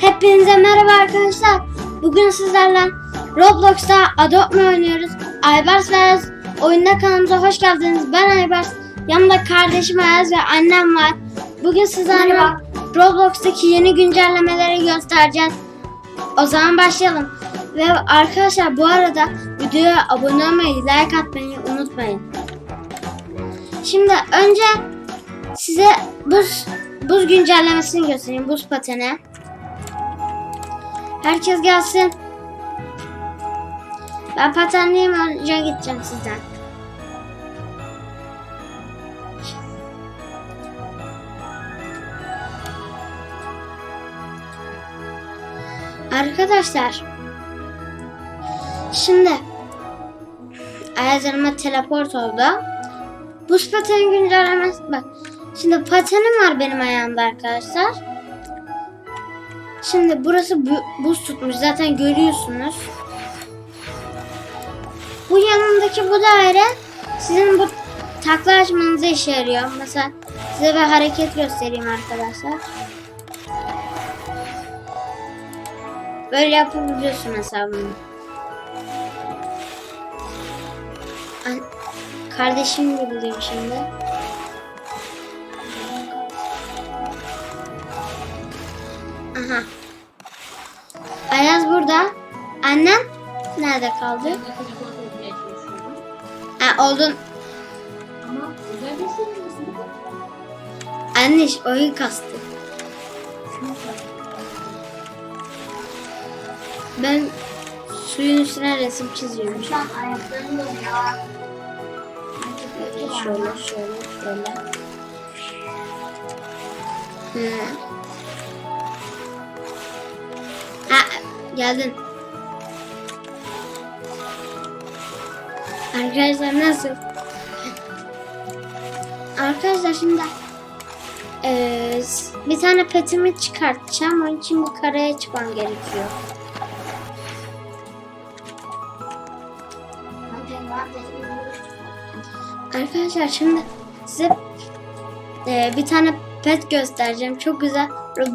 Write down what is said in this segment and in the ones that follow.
Hepinize merhaba arkadaşlar. Bugün sizlerle Roblox'ta Adopt Me oynuyoruz. Aybars ve Ayaz oyunda kanalımıza hoş geldiniz. Ben Aybars. Yanımda kardeşim Ayaz ve annem var. Bugün sizlerle Merhaba. Roblox'taki yeni güncellemeleri göstereceğiz. O zaman başlayalım. Ve arkadaşlar bu arada videoya abone olmayı, like atmayı unutmayın. Şimdi önce size buz buz güncellemesini göstereyim. Buz pateni. Herkes gelsin. Ben patenliyim önce gideceğim sizden. Arkadaşlar. Şimdi Ayaz yanıma teleport oldu. Buz pateni güncellemesi bak. Şimdi patenim var benim ayağımda arkadaşlar. Şimdi burası bu- buz tutmuş zaten görüyorsunuz. Bu yanındaki bu daire sizin bu takla açmanıza işe yarıyor. Mesela size bir hareket göstereyim arkadaşlar. Böyle yapabiliyorsun mesela bunu. Kardeşim gibi bulayım şimdi. Aha. Ayaz burada. Annem nerede kaldı? Ha oldun. Şey? Anne oyun kastı. Ben suyun üstüne resim çiziyorum. Şu an ayaklarım da ya. Şöyle şöyle şöyle. Hı. Geldin. Arkadaşlar nasıl? Arkadaşlar şimdi eee, bir tane petimi çıkartacağım. Onun için bir karaya çıkmam gerekiyor. Arkadaşlar şimdi size eee, bir tane pet göstereceğim. Çok güzel.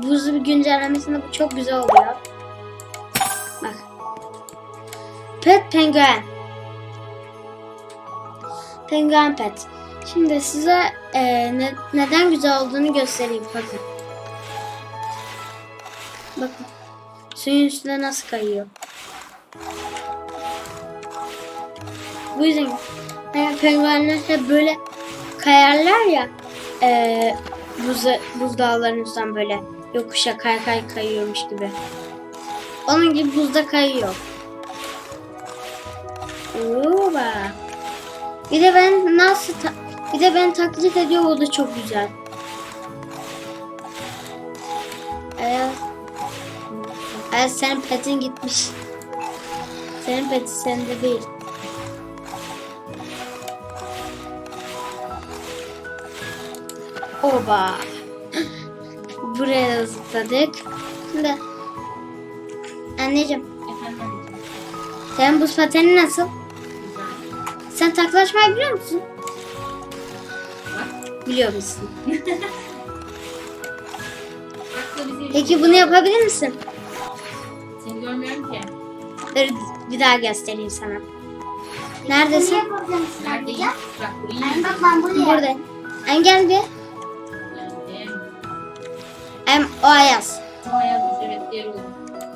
Buzlu bir güncellemesinde bu çok güzel oluyor. Pet penguen. Penguen pet. Şimdi size eee, ne- neden güzel olduğunu göstereyim. Bakın. Bakın. Suyun üstüne nasıl kayıyor. Bu yüzden yani penguenler hep böyle kayarlar ya eee buz, buz dağlarının böyle yokuşa kay kay kayıyormuş gibi. Onun gibi buzda kayıyor. Oba. Bir de ben nasıl bir de ben taklit ediyor o da çok güzel. Evet. Evet senin petin gitmiş. Senin peti sende değil. Oba. Buraya da zıpladık. Şimdi anneciğim Efendim. sen buz pateni nasıl? Sen taklaşmayı biliyor musun? Biliyor musun? Peki bunu yapabilir misin? Seni görmüyorum ki. Dur bir daha göstereyim sana. Neredesin? Neredeyim? Bak burayı Ben bak ben buraya. Burada. En gel bir. Geldim. Em o Ayaz. O ayağımız evet diğer oğlum.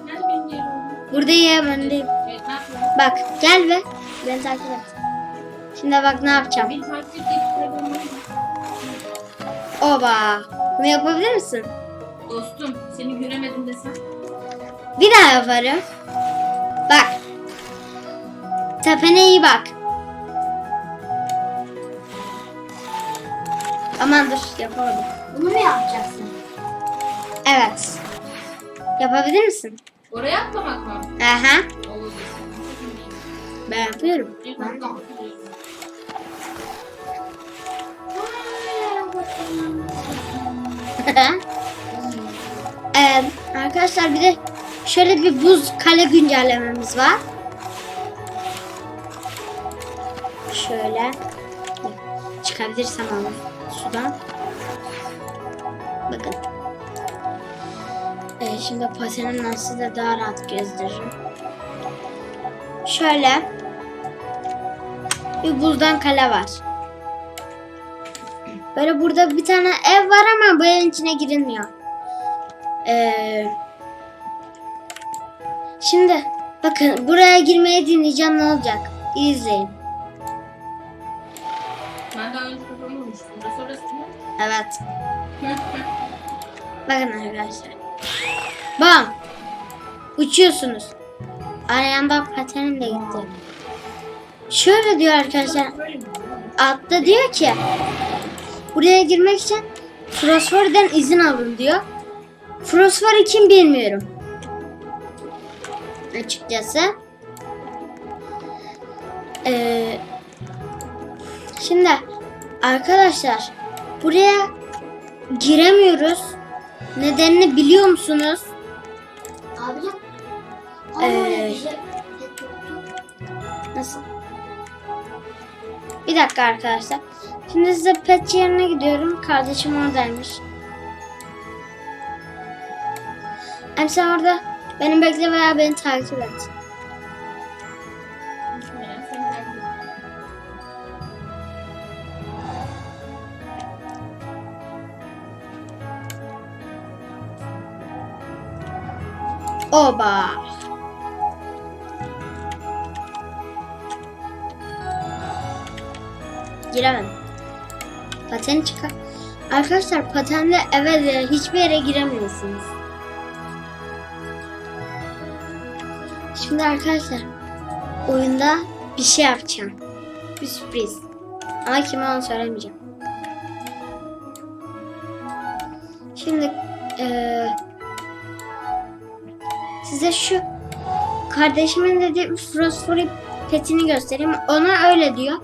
Nerede benim diğer oğlum? Buradayım öndeyim. Evet ne yapıyorsun? Bak gel be. Beni takip et. Şimdi bak ne yapacağım. Edip kaybolmayı. Oba. Bunu yapabilir misin? Dostum seni göremedim desem. Bir daha yaparım. Bak. Tepene iyi bak. Aman dur yapamadım. Bunu mu yapacaksın? Evet. Yapabilir misin? Oraya atlamak mı? Aha. Olur. Ben yapıyorum. Ben Ee, arkadaşlar bir de şöyle bir buz kale güncellememiz var. Şöyle. Çıkabilirsem ama sudan. Bakın. Ee, şimdi patenimle size daha rahat gezdiririm. Şöyle bir buzdan kale var. Böyle burada bir tane ev var ama bu evin içine girilmiyor. Ee, şimdi bakın buraya girmeyi dinleyeceğim ne olacak? İyi izleyin. Ben daha önce kazanmamıştım. Burası orası mı? Evet. Bakın arkadaşlar. Bam. Uçuyorsunuz. Arayanda patenim de gitti. Şöyle diyor arkadaşlar. Altta diyor ki buraya girmek için Frosfor'dan izin alın diyor. Frosfor'u kim bilmiyorum. Açıkçası. Ee, şimdi arkadaşlar buraya giremiyoruz. Nedenini biliyor musunuz? Abicim. Ee, Nasıl? Bir dakika arkadaşlar. Şimdi size pet yerine gidiyorum. Kardeşim oradaymış. Hem sen orada beni bekle veya beni takip et. Oba. Giremedim. Pateni çıkar. Arkadaşlar patenle eve de hiçbir yere giremiyorsunuz. Şimdi arkadaşlar oyunda bir şey yapacağım. Bir sürpriz. Ama kime onu söylemeyeceğim. Şimdi eee size şu kardeşimin dediği fosforik petini göstereyim. Ona öyle diyor.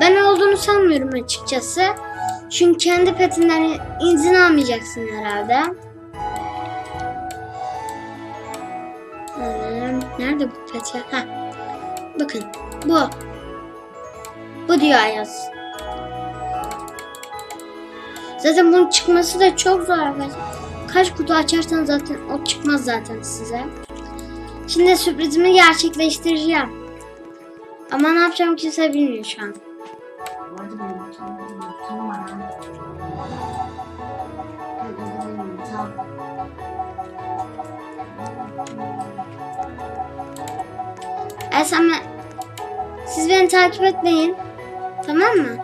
Ben olduğunu sanmıyorum açıkçası. Çünkü kendi petinden izin almayacaksın herhalde. Nerede bu pet ya? Ha. Bakın bu. Bu diyor Ayaz. Zaten bunun çıkması da çok zor arkadaşlar. Kaç kutu açarsan zaten o çıkmaz zaten size. Şimdi sürprizimi gerçekleştireceğim. Ama ne yapacağım kimse bilmiyor şu an. E ben- siz beni takip etmeyin. Tamam mı?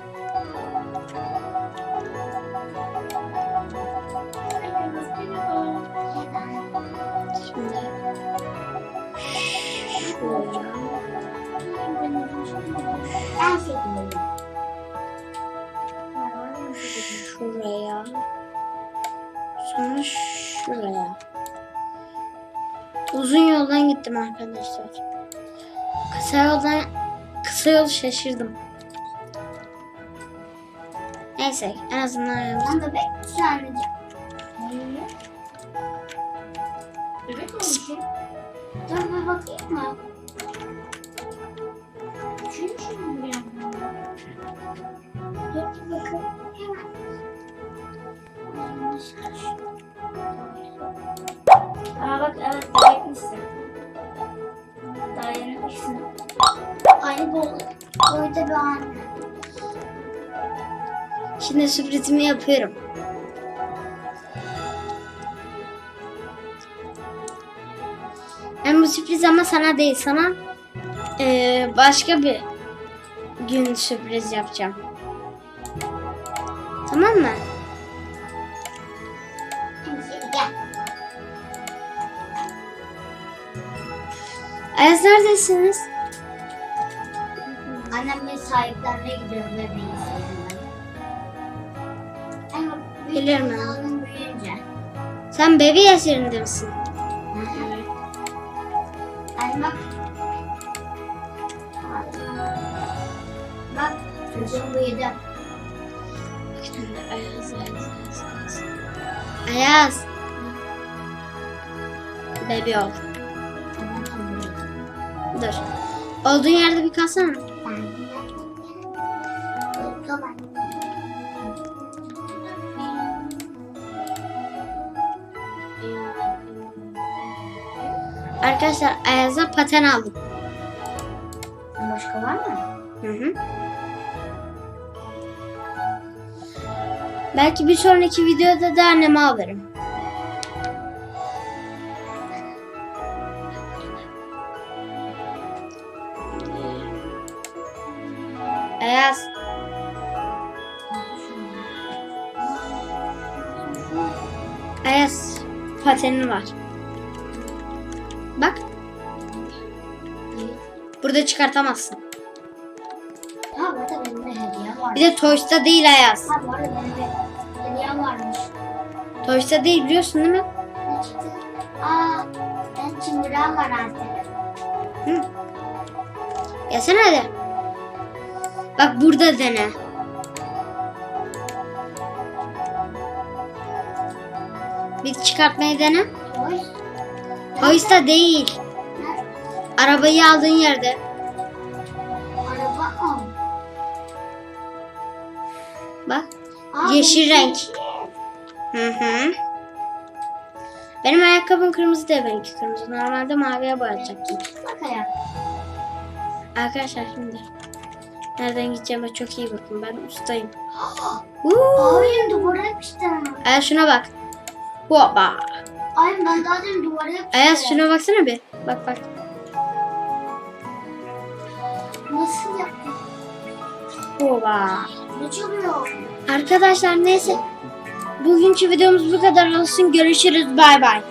Şimdi şuraya. En sevdiğim. Gittim arkadaşlar. Kısa yoldan kısa yol şaşırdım. Neyse en azından Ben de bekle Bebek olmuşum. Dur bir bakayım mı? Küçülmüşüm bir yandan. Dur bir bakayım. Aa bak evet bebekmişsin. Bakmışsın. Aynı boy, boyda bir anne. Şimdi sürprizimi yapıyorum. Yani bu sürpriz ama sana değil sana eee, başka bir gün sürpriz yapacağım. Tamam mı? Ayaz neredesiniz? Annemle sahiplenmeye gidiyorum bebeği. Ama Gelirim ben. Oğlum büyüyünce. Sen bebi yaşlarında mısın? Evet. Anne bak. Bak çocuğum büyüdü. Ayaz, Ayaz, Ayaz. Ayaz. Bebi ol. Dur. Olduğun yerde bir kalsana. Arkadaşlar Ayaz'a paten aldım. Başka var mı? Hı hı. Belki bir sonraki videoda da anneme alırım. Ayaz. Ayaz. Patenin var. Bak. Burada çıkartamazsın. Ha bu arada benim de hediyem var. Bir de Toys'ta değil Ayaz. Ha bu arada benim de hediyem varmış. Toys'ta değil biliyorsun değil mi? Ne çıktı? Aa ben çıngıram var artık. Hı. Yesene hadi. Bak burada dene. Bir çıkartmayı dene. Oy. Toys'ta değil. Arabayı aldığın yerde. Araba al. Bak. Aa, Yeşil renk. Hı hı. Benim ayakkabım kırmızı değil benimki kırmızı. Normalde maviye boyatacaktım. Bak ayak. Arkadaşlar şimdi. Nereden gideceğime çok iyi bakın. Ben ustayım. Abim duvara yapıştım. Ayaz şuna bak. Hoppa. Abim ben daha demin duvara yapıştım. Ayaz şuna baksana bir. Bak bak. Nasıl yaptın? Hoppa. Ne çalıyor? Arkadaşlar neyse. Bugünkü videomuz bu kadar olsun. Görüşürüz. Bay bay.